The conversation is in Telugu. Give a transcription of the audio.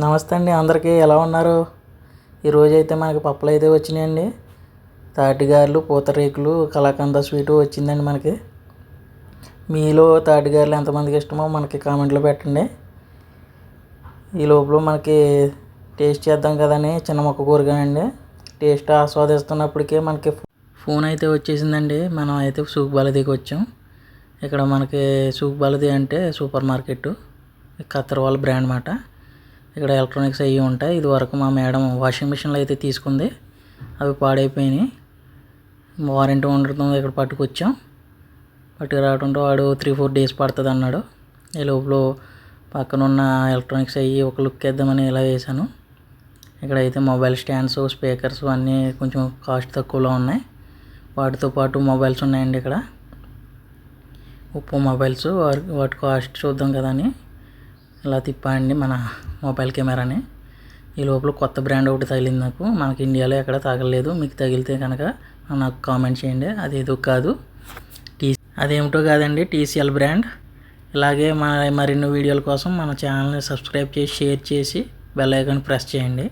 నమస్తే అండి అందరికీ ఎలా ఉన్నారు? ఈరోజు అయితే మనకి పప్పులు అయితే వచ్చినాయండి. తాటిగారులు పూతరేకులు కలాకంద స్వీటు వచ్చిందండి మనకి. మీలో తాటిగారులు ఎంతమందికి ఇష్టమో మనకి కామెంట్లో పెట్టండి. ఈ లోపల మనకి టేస్ట్ చేద్దాం కదని చిన్న మొక్క కూరగానండి టేస్ట్ ఆస్వాదిస్తున్నప్పటికే మనకి ఫోన్ అయితే వచ్చేసిందండి. మనం అయితే సూక్ బాలదీకి వచ్చాం. ఇక్కడ మనకి సూక్ బాలదీ అంటే సూపర్ మార్కెట్ ఖత్తర్ వాళ్ళ బ్రాండ్ మాట. ఇక్కడ ఎలక్ట్రానిక్స్ అవి ఉంటాయి. ఇది వరకు మా మేడం వాషింగ్ మిషన్లు అయితే తీసుకుంది. అవి పాడైపోయినాయి. వారంటీ ఉండటం ఇక్కడ పట్టుకొచ్చాం. పట్టుకురావడంతో వాడు త్రీ ఫోర్ డేస్ పడుతుంది అన్నాడు. ఈ లోపల పక్కన ఉన్న ఎలక్ట్రానిక్స్ అవి ఒక లుక్ వేద్దామని ఇలా వేసాను ఇక్కడ అయితే మొబైల్ స్టాండ్స్ స్పీకర్స్ అన్నీ కొంచెం కాస్ట్ తక్కువలో ఉన్నాయి. వాటితో పాటు మొబైల్స్ ఉన్నాయండి ఇక్కడ. ఉప్పు మొబైల్స్ వాటి కాస్ట్ చూద్దాం కదా అని. ఇలా తిప్పాండి మన మొబైల్ కెమెరాని. ఈ లోపల కొత్త బ్రాండ్ ఒకటి తగిలింది నాకు. మనకి ఇండియాలో ఎక్కడ తగలలేదు. మీకు తగిలితే కనుక నాకు కామెంట్ చేయండి. అది ఏదో కాదు. టీ అదేమిటో కాదండి టీసీఎల్ బ్రాండ్. ఇలాగే మన మరిన్ని వీడియోల కోసం మన ఛానల్ని సబ్స్క్రైబ్ చేసి షేర్ చేసి బెల్ ఐకాన్ ప్రెస్ చేయండి.